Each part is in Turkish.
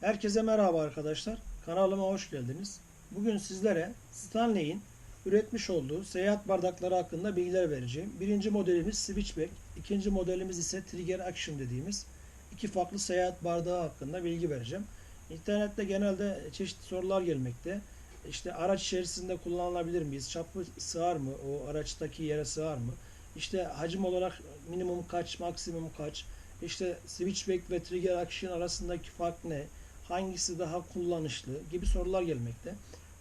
Herkese merhaba arkadaşlar. Kanalıma hoş geldiniz. Bugün sizlere Stanley'in üretmiş olduğu seyahat bardakları hakkında bilgiler vereceğim. Birinci modelimiz Switchback, ikinci modelimiz ise Trigger Action dediğimiz iki farklı seyahat bardağı hakkında bilgi vereceğim. İnternette genelde çeşitli sorular gelmekte. İşte araç içerisinde kullanılabilir miyiz? Çapı sığar mı? O araçtaki yere sığar mı? İşte hacim olarak minimum kaç, maksimum kaç? İşte switchback ve trigger action arasındaki fark ne? Hangisi daha kullanışlı gibi sorular gelmekte.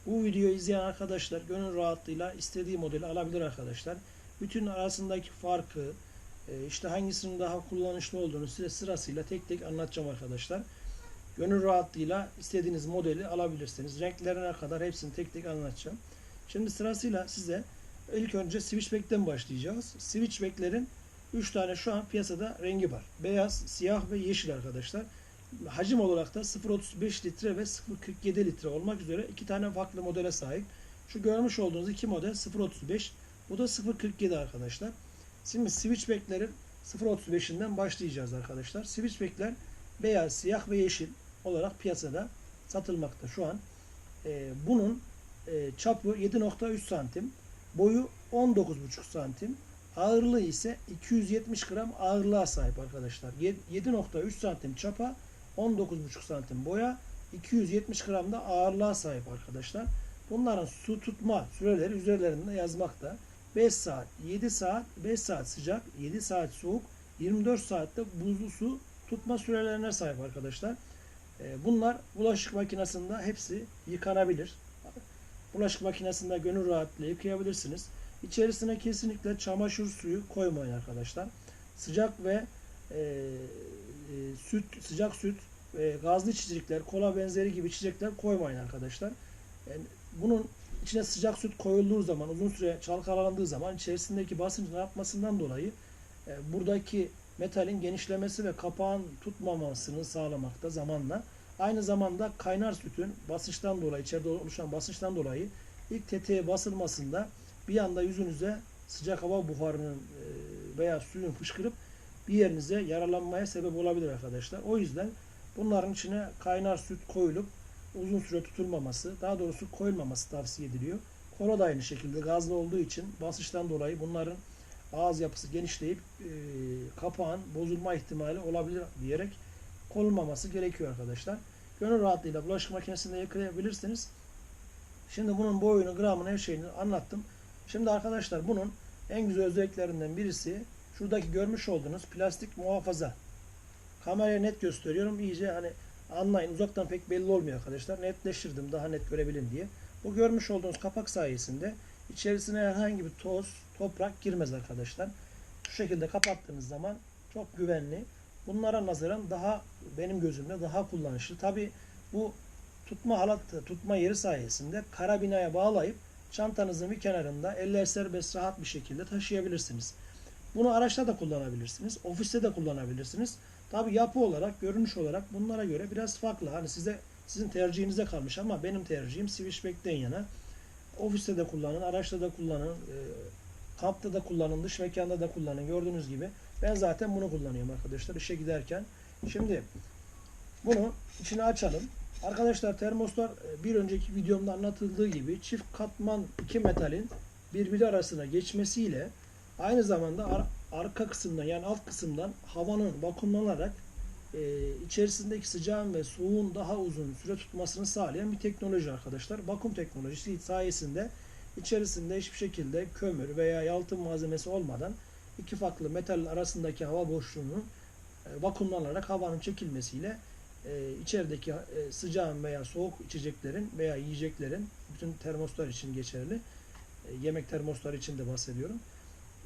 Bu videoyu izleyen arkadaşlar gönül rahatlığıyla istediği modeli alabilir arkadaşlar. Bütün arasındaki farkı, e, işte hangisinin daha kullanışlı olduğunu size sırasıyla tek tek anlatacağım arkadaşlar. Gönül rahatlığıyla istediğiniz modeli alabilirsiniz. Renklerine kadar hepsini tek tek anlatacağım. Şimdi sırasıyla size ilk önce switchback'ten başlayacağız. Switchback'lerin 3 tane şu an piyasada rengi var. Beyaz, siyah ve yeşil arkadaşlar. Hacim olarak da 0.35 litre ve 0.47 litre olmak üzere iki tane farklı modele sahip. Şu görmüş olduğunuz iki model 0.35, bu da 0.47 arkadaşlar. Şimdi switchback'lerin 0.35'inden başlayacağız arkadaşlar. Switchback'ler beyaz, siyah ve yeşil olarak piyasada satılmakta şu an. Ee, bunun e, çapı 7.3 santim, boyu 19.5 santim, ağırlığı ise 270 gram ağırlığa sahip arkadaşlar. 7.3 santim çapa, 19.5 santim boya, 270 gram da ağırlığa sahip arkadaşlar. Bunların su tutma süreleri üzerlerinde yazmakta. 5 saat, 7 saat, 5 saat sıcak, 7 saat soğuk, 24 saatte buzlu su tutma sürelerine sahip arkadaşlar. Ee, Bunlar bulaşık makinesinde hepsi yıkanabilir. Bulaşık makinesinde gönül rahatlığıyla yıkayabilirsiniz. İçerisine kesinlikle çamaşır suyu koymayın arkadaşlar. Sıcak ve e, e, süt, sıcak süt, e, gazlı içecekler, kola benzeri gibi içecekler koymayın arkadaşlar. Yani bunun içine sıcak süt koyulduğu zaman, uzun süre çalkalandığı zaman içerisindeki basıncın artmasından dolayı e, buradaki metalin genişlemesi ve kapağın tutmamasını sağlamakta zamanla. Aynı zamanda kaynar sütün basınçtan dolayı, içeride oluşan basınçtan dolayı ilk tetiğe basılmasında bir anda yüzünüze sıcak hava buharının e, veya suyun fışkırıp bir yerinize yaralanmaya sebep olabilir arkadaşlar. O yüzden bunların içine kaynar süt koyulup uzun süre tutulmaması, daha doğrusu koyulmaması tavsiye ediliyor. Kola da aynı şekilde gazlı olduğu için basınçtan dolayı bunların ağız yapısı genişleyip e, kapağın bozulma ihtimali olabilir diyerek konulmaması gerekiyor arkadaşlar. Gönül rahatlığıyla bulaşık makinesinde yıkayabilirsiniz. Şimdi bunun boyunu, gramını, her şeyini anlattım. Şimdi arkadaşlar bunun en güzel özelliklerinden birisi şuradaki görmüş olduğunuz plastik muhafaza. Kameraya net gösteriyorum. İyice hani anlayın. Uzaktan pek belli olmuyor arkadaşlar. Netleştirdim daha net görebilin diye. Bu görmüş olduğunuz kapak sayesinde içerisine herhangi bir toz, toprak girmez arkadaşlar. Şu şekilde kapattığınız zaman çok güvenli. Bunlara nazaran daha benim gözümde daha kullanışlı. Tabi bu tutma halatı, tutma yeri sayesinde karabinaya bağlayıp çantanızın bir kenarında eller serbest rahat bir şekilde taşıyabilirsiniz. Bunu araçta da kullanabilirsiniz. Ofiste de kullanabilirsiniz. Tabi yapı olarak, görünüş olarak bunlara göre biraz farklı. Hani size sizin tercihinize kalmış ama benim tercihim Switchback'ten yana. Ofiste de kullanın, araçta da kullanın, e, kampta da kullanın, dış mekanda da kullanın. Gördüğünüz gibi ben zaten bunu kullanıyorum arkadaşlar işe giderken. Şimdi bunu içine açalım. Arkadaşlar termoslar e, bir önceki videomda anlatıldığı gibi çift katman iki metalin birbiri arasına geçmesiyle aynı zamanda ar- arka kısımdan yani alt kısımdan havanın vakumlanarak e, içerisindeki sıcağın ve soğuğun daha uzun süre tutmasını sağlayan bir teknoloji arkadaşlar. Vakum teknolojisi sayesinde içerisinde hiçbir şekilde kömür veya yalıtım malzemesi olmadan iki farklı metal arasındaki hava boşluğunun e, vakumlanarak havanın çekilmesiyle e, içerideki e, sıcağın veya soğuk içeceklerin veya yiyeceklerin bütün termoslar için geçerli. E, yemek termosları için de bahsediyorum.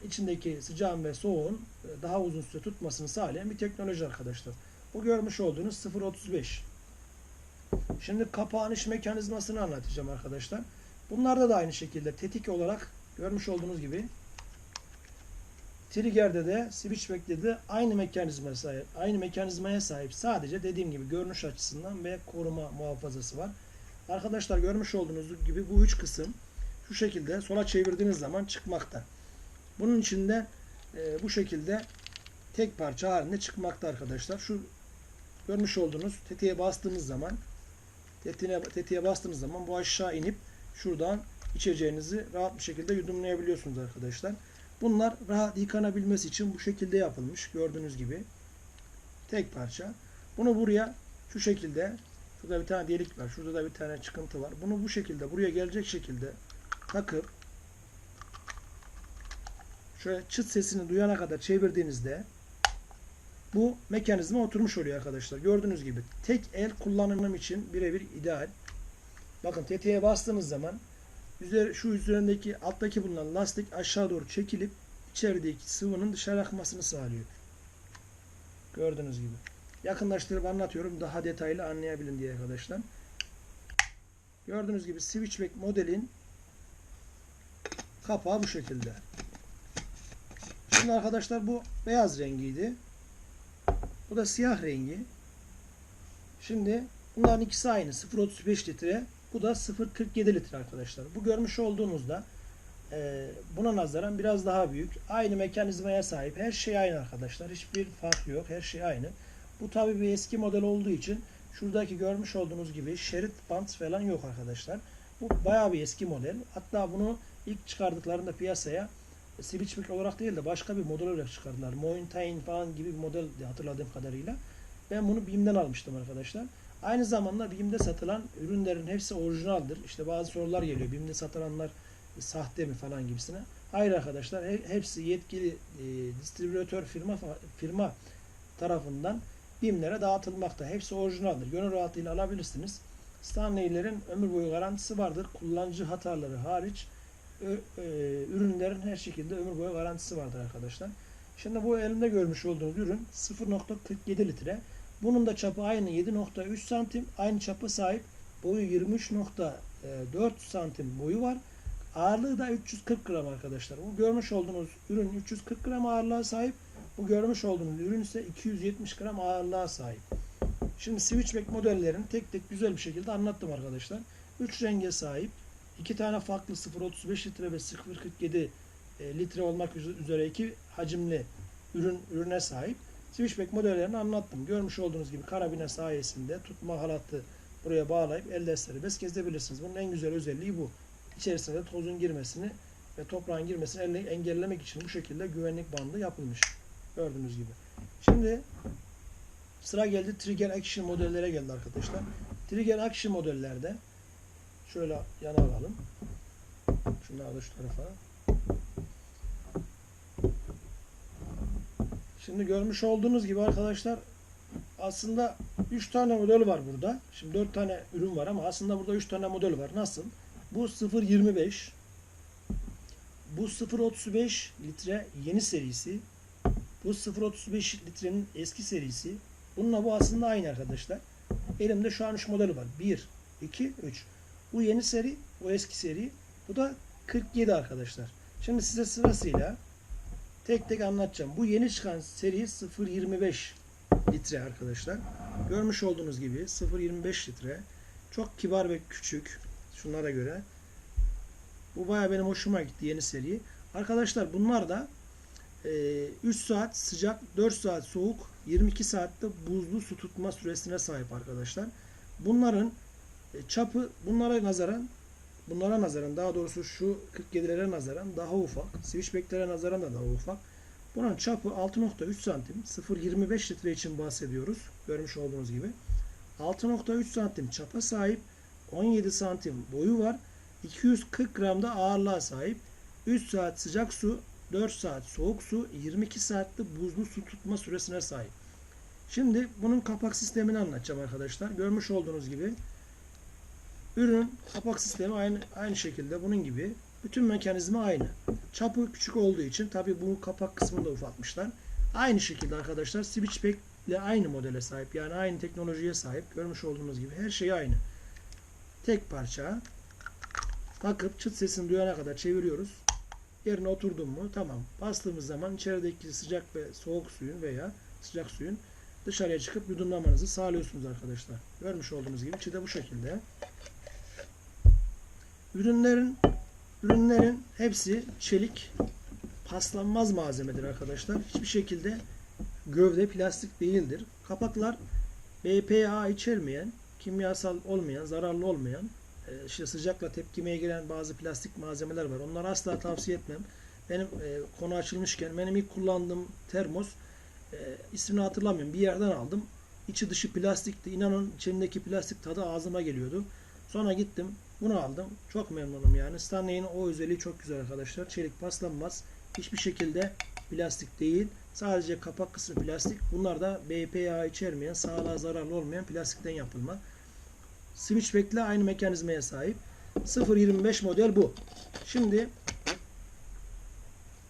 İçindeki sıcağın ve soğuğun e, daha uzun süre tutmasını sağlayan bir teknoloji arkadaşlar. Bu görmüş olduğunuz 0.35. Şimdi kapağın mekanizmasını anlatacağım arkadaşlar. Bunlarda da aynı şekilde tetik olarak görmüş olduğunuz gibi Trigger'de de switchback'te de aynı mekanizmaya sahip. Aynı mekanizmaya sahip. Sadece dediğim gibi görünüş açısından ve koruma muhafazası var. Arkadaşlar görmüş olduğunuz gibi bu üç kısım şu şekilde sola çevirdiğiniz zaman çıkmakta. Bunun içinde e, bu şekilde tek parça halinde çıkmakta arkadaşlar. Şu görmüş olduğunuz tetiğe bastığınız zaman tetiğe, tetiğe bastığınız zaman bu aşağı inip şuradan içeceğinizi rahat bir şekilde yudumlayabiliyorsunuz arkadaşlar. Bunlar rahat yıkanabilmesi için bu şekilde yapılmış. Gördüğünüz gibi. Tek parça. Bunu buraya şu şekilde şurada bir tane delik var. Şurada da bir tane çıkıntı var. Bunu bu şekilde buraya gelecek şekilde takıp şöyle çıt sesini duyana kadar çevirdiğinizde bu mekanizma oturmuş oluyor arkadaşlar. Gördüğünüz gibi tek el kullanımım için birebir ideal. Bakın tetiğe bastığınız zaman üzeri, şu üzerindeki alttaki bulunan lastik aşağı doğru çekilip içerideki sıvının dışarı akmasını sağlıyor. Gördüğünüz gibi. Yakınlaştırıp anlatıyorum daha detaylı anlayabilin diye arkadaşlar. Gördüğünüz gibi switchback modelin kapağı bu şekilde. Şimdi arkadaşlar bu beyaz rengiydi. Bu da siyah rengi. Şimdi bunların ikisi aynı. 0.35 litre. Bu da 0.47 litre arkadaşlar. Bu görmüş olduğunuzda e, buna nazaran biraz daha büyük. Aynı mekanizmaya sahip. Her şey aynı arkadaşlar. Hiçbir fark yok. Her şey aynı. Bu tabi bir eski model olduğu için şuradaki görmüş olduğunuz gibi şerit bant falan yok arkadaşlar. Bu bayağı bir eski model. Hatta bunu ilk çıkardıklarında piyasaya switchback olarak değil de başka bir model olarak çıkardılar. Mountain falan gibi bir model hatırladığım kadarıyla. Ben bunu BİM'den almıştım arkadaşlar. Aynı zamanda BİM'de satılan ürünlerin hepsi orijinaldir. İşte bazı sorular geliyor. BİM'de satılanlar sahte mi falan gibisine. Hayır arkadaşlar. he- Hepsi yetkili e, distribütör firma firma tarafından BİM'lere dağıtılmakta. Hepsi orijinaldir. Gönül rahatlığıyla alabilirsiniz. Stanley'lerin ömür boyu garantisi vardır. Kullanıcı hataları hariç ürünlerin her şekilde ömür boyu garantisi vardır arkadaşlar. Şimdi bu elimde görmüş olduğunuz ürün 0.47 litre. Bunun da çapı aynı 7.3 santim. Aynı çapı sahip. Boyu 23.4 santim boyu var. Ağırlığı da 340 gram arkadaşlar. Bu görmüş olduğunuz ürün 340 gram ağırlığa sahip. Bu görmüş olduğunuz ürün ise 270 gram ağırlığa sahip. Şimdi switchback modellerini tek tek güzel bir şekilde anlattım arkadaşlar. 3 renge sahip. İki tane farklı 0.35 litre ve 0.47 e, litre olmak üze- üzere iki hacimli ürün ürüne sahip. Switchback modellerini anlattım. Görmüş olduğunuz gibi karabine sayesinde tutma halatı buraya bağlayıp elde serbest gezebilirsiniz. Bunun en güzel özelliği bu. İçerisine de tozun girmesini ve toprağın girmesini elle- engellemek için bu şekilde güvenlik bandı yapılmış. Gördüğünüz gibi. Şimdi sıra geldi Trigger Action modellere geldi arkadaşlar. Trigger Action modellerde şöyle yana alalım. Şunları da şu tarafa. Şimdi görmüş olduğunuz gibi arkadaşlar aslında 3 tane model var burada. Şimdi 4 tane ürün var ama aslında burada 3 tane model var. Nasıl? Bu 0.25 bu 0.35 litre yeni serisi. Bu 0.35 litrenin eski serisi. Bununla bu aslında aynı arkadaşlar. Elimde şu an 3 model var. 1, 2, 3. Bu yeni seri, bu eski seri. Bu da 47 arkadaşlar. Şimdi size sırasıyla tek tek anlatacağım. Bu yeni çıkan seri 0.25 litre arkadaşlar. Görmüş olduğunuz gibi 0.25 litre. Çok kibar ve küçük. Şunlara göre. Bu baya benim hoşuma gitti yeni seri. Arkadaşlar bunlar da e, 3 saat sıcak, 4 saat soğuk, 22 saatte buzlu su tutma süresine sahip arkadaşlar. Bunların e, çapı bunlara nazaran bunlara nazaran daha doğrusu şu 47'lere nazaran daha ufak. Switchback'lere nazaran da daha ufak. Bunun çapı 6.3 santim. 0.25 litre için bahsediyoruz. Görmüş olduğunuz gibi. 6.3 santim çapa sahip. 17 santim boyu var. 240 gram da ağırlığa sahip. 3 saat sıcak su, 4 saat soğuk su, 22 saatte buzlu su tutma süresine sahip. Şimdi bunun kapak sistemini anlatacağım arkadaşlar. Görmüş olduğunuz gibi ürün kapak sistemi aynı aynı şekilde bunun gibi. Bütün mekanizma aynı. Çapı küçük olduğu için tabi bu kapak kısmını da ufaltmışlar. Aynı şekilde arkadaşlar switchback ile aynı modele sahip. Yani aynı teknolojiye sahip. Görmüş olduğunuz gibi her şey aynı. Tek parça takıp çıt sesini duyana kadar çeviriyoruz. Yerine oturdum mu tamam. Bastığımız zaman içerideki sıcak ve soğuk suyun veya sıcak suyun dışarıya çıkıp yudumlamanızı sağlıyorsunuz arkadaşlar. Görmüş olduğunuz gibi içi de bu şekilde. Ürünlerin ürünlerin hepsi çelik paslanmaz malzemedir arkadaşlar. Hiçbir şekilde gövde plastik değildir. Kapaklar BPA içermeyen, kimyasal olmayan, zararlı olmayan, e, işte sıcakla tepkimeye giren bazı plastik malzemeler var. Onları asla tavsiye etmem. Benim e, konu açılmışken benim ilk kullandığım termos e, ismini hatırlamıyorum. Bir yerden aldım. İçi dışı plastikti. İnanın içindeki plastik tadı ağzıma geliyordu. Sonra gittim. Bunu aldım. Çok memnunum yani. Stanley'in o özelliği çok güzel arkadaşlar. Çelik paslanmaz. Hiçbir şekilde plastik değil. Sadece kapak kısmı plastik. Bunlar da BPA içermeyen, sağlığa zararlı olmayan plastikten yapılma. Switchback ile aynı mekanizmaya sahip. 0.25 model bu. Şimdi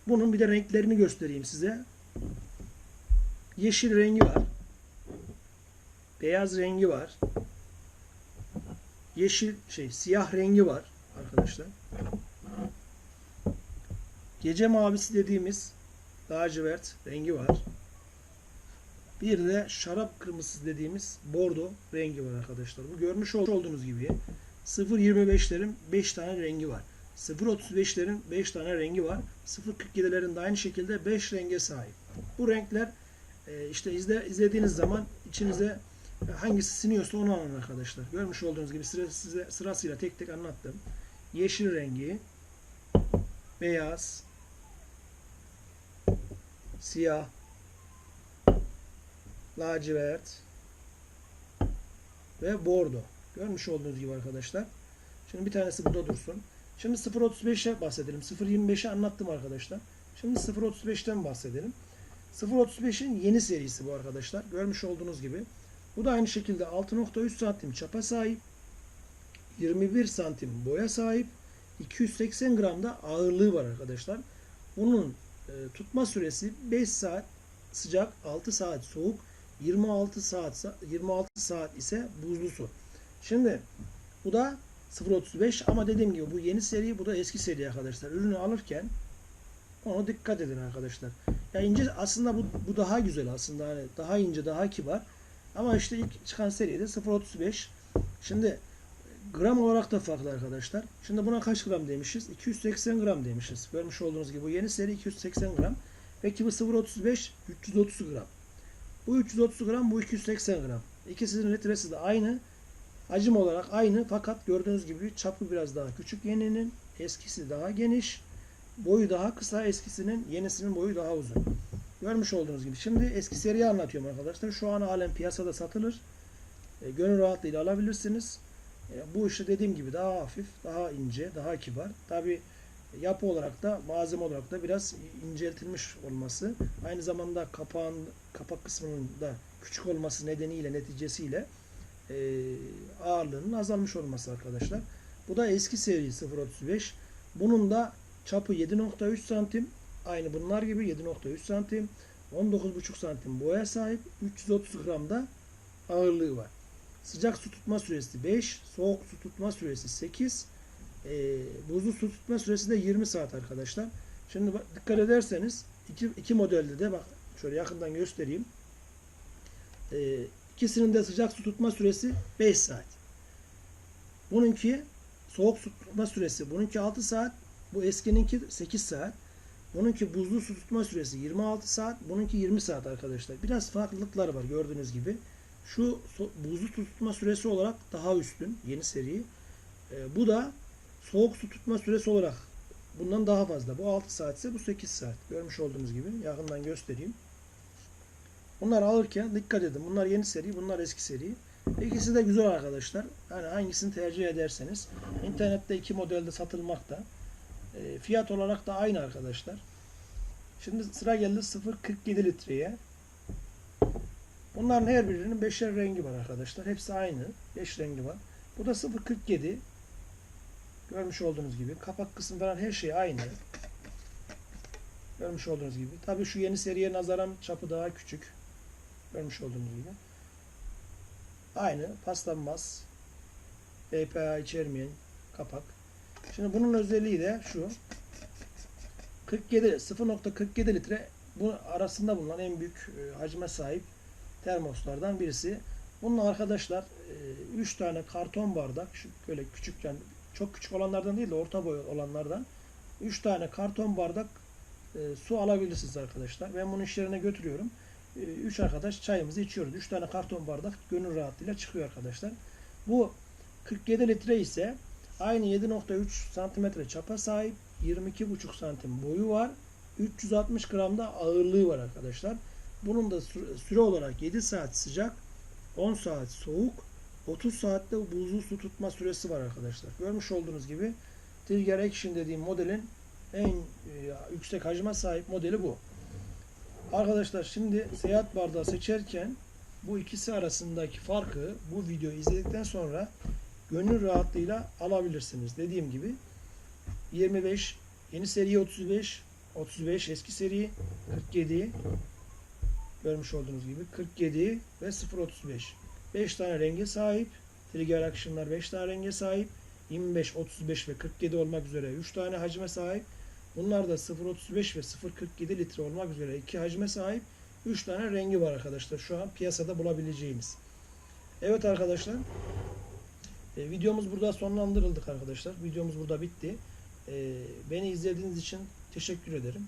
bunun bir de renklerini göstereyim size. Yeşil rengi var. Beyaz rengi var. Yeşil şey siyah rengi var arkadaşlar. Gece mavisi dediğimiz lacivert rengi var. Bir de şarap kırmızısı dediğimiz bordo rengi var arkadaşlar. Bu görmüş olduğunuz gibi 0.25'lerin 5 tane rengi var. 0.35'lerin 5 tane rengi var. 0.47'lerin de aynı şekilde 5 renge sahip. Bu renkler e, işte izle, izlediğiniz zaman içinize hangisi siniyorsa onu alın arkadaşlar. Görmüş olduğunuz gibi sıra, size sırasıyla tek tek anlattım. Yeşil rengi, beyaz, siyah, lacivert ve bordo. Görmüş olduğunuz gibi arkadaşlar. Şimdi bir tanesi burada dursun. Şimdi 0.35'e bahsedelim. 0.25'i anlattım arkadaşlar. Şimdi 0.35'ten bahsedelim. 0.35'in yeni serisi bu arkadaşlar. Görmüş olduğunuz gibi. Bu da aynı şekilde 6.3 santim çapa sahip. 21 santim boya sahip. 280 gram da ağırlığı var arkadaşlar. Bunun e, tutma süresi 5 saat sıcak, 6 saat soğuk, 26 saat 26 saat ise buzlu su. Şimdi bu da 0.35 ama dediğim gibi bu yeni seri, bu da eski seri arkadaşlar. Ürünü alırken ona dikkat edin arkadaşlar. Ya ince aslında bu, bu daha güzel aslında hani daha ince, daha kibar. Ama işte ilk çıkan seride 0.35. Şimdi gram olarak da farklı arkadaşlar. Şimdi buna kaç gram demişiz? 280 gram demişiz. Görmüş olduğunuz gibi bu yeni seri 280 gram. Peki bu 0.35 330 gram. Bu 330 gram, bu 280 gram. İkisinin litresi de aynı. Hacim olarak aynı fakat gördüğünüz gibi çapı biraz daha küçük yeninin. Eskisi daha geniş. Boyu daha kısa eskisinin, yenisinin boyu daha uzun. Görmüş olduğunuz gibi. Şimdi eski seriyi anlatıyorum arkadaşlar. Şu an halen piyasada satılır. E, gönül rahatlığıyla alabilirsiniz. E, bu işte dediğim gibi daha hafif, daha ince, daha kibar. Tabi yapı olarak da malzeme olarak da biraz inceltilmiş olması. Aynı zamanda kapağın kapak kısmının da küçük olması nedeniyle neticesiyle e, ağırlığının azalmış olması arkadaşlar. Bu da eski seri 0.35. Bunun da çapı 7.3 santim. Aynı bunlar gibi 7.3 santim. 19.5 santim boya sahip. 330 gram da ağırlığı var. Sıcak su tutma süresi 5. Soğuk su tutma süresi 8. E, buzlu su tutma süresi de 20 saat arkadaşlar. Şimdi bak, dikkat ederseniz iki, iki modelde de bak şöyle yakından göstereyim. E, ikisinin de sıcak su tutma süresi 5 saat. Bununki soğuk su tutma süresi bununki 6 saat. Bu eskininki 8 saat. Bununki buzlu su tutma süresi 26 saat. Bununki 20 saat arkadaşlar. Biraz farklılıklar var gördüğünüz gibi. Şu buzlu su tutma süresi olarak daha üstün yeni seri. E, bu da soğuk su tutma süresi olarak bundan daha fazla. Bu 6 saat ise bu 8 saat. Görmüş olduğunuz gibi yakından göstereyim. Bunları alırken dikkat edin. Bunlar yeni seri, bunlar eski seri. İkisi de güzel arkadaşlar. Yani hangisini tercih ederseniz. İnternette iki modelde satılmakta. E, fiyat olarak da aynı arkadaşlar. Şimdi sıra geldi 0.47 litreye. Bunların her birinin beşer rengi var arkadaşlar. Hepsi aynı. 5 rengi var. Bu da 0.47. Görmüş olduğunuz gibi. Kapak kısmı falan her şey aynı. Görmüş olduğunuz gibi. Tabii şu yeni seriye nazaran çapı daha küçük. Görmüş olduğunuz gibi. Aynı. Paslanmaz. BPA içermeyen kapak. Şimdi bunun özelliği de şu. 47 0.47 litre bu arasında bulunan en büyük e, hacme sahip termoslardan birisi. Bunun arkadaşlar 3 tane karton bardak şu böyle küçük çok küçük olanlardan değil de orta boy olanlardan 3 tane karton bardak e, su alabilirsiniz arkadaşlar. Ben bunu iş yerine götürüyorum. 3 arkadaş çayımızı içiyoruz. 3 tane karton bardak gönül rahatlığıyla çıkıyor arkadaşlar. Bu 47 litre ise aynı 7.3 santimetre çapa sahip 22,5 santim boyu var. 360 gram da ağırlığı var arkadaşlar. Bunun da sü- süre olarak 7 saat sıcak, 10 saat soğuk, 30 saatte buzlu su tutma süresi var arkadaşlar. Görmüş olduğunuz gibi Tiger Action dediğim modelin en e, yüksek hacme sahip modeli bu. Arkadaşlar şimdi seyahat bardağı seçerken bu ikisi arasındaki farkı bu videoyu izledikten sonra gönül rahatlığıyla alabilirsiniz. Dediğim gibi 25 yeni seri 35 35 eski seri 47 görmüş olduğunuz gibi 47 ve 035 5 tane renge sahip Trigger Action'lar 5 tane renge sahip 25, 35 ve 47 olmak üzere 3 tane hacme sahip Bunlar da 0.35 ve 0.47 litre olmak üzere iki hacme sahip 3 tane rengi var arkadaşlar. Şu an piyasada bulabileceğiniz. Evet arkadaşlar. E, videomuz burada sonlandırıldık arkadaşlar. Videomuz burada bitti. E, beni izlediğiniz için teşekkür ederim.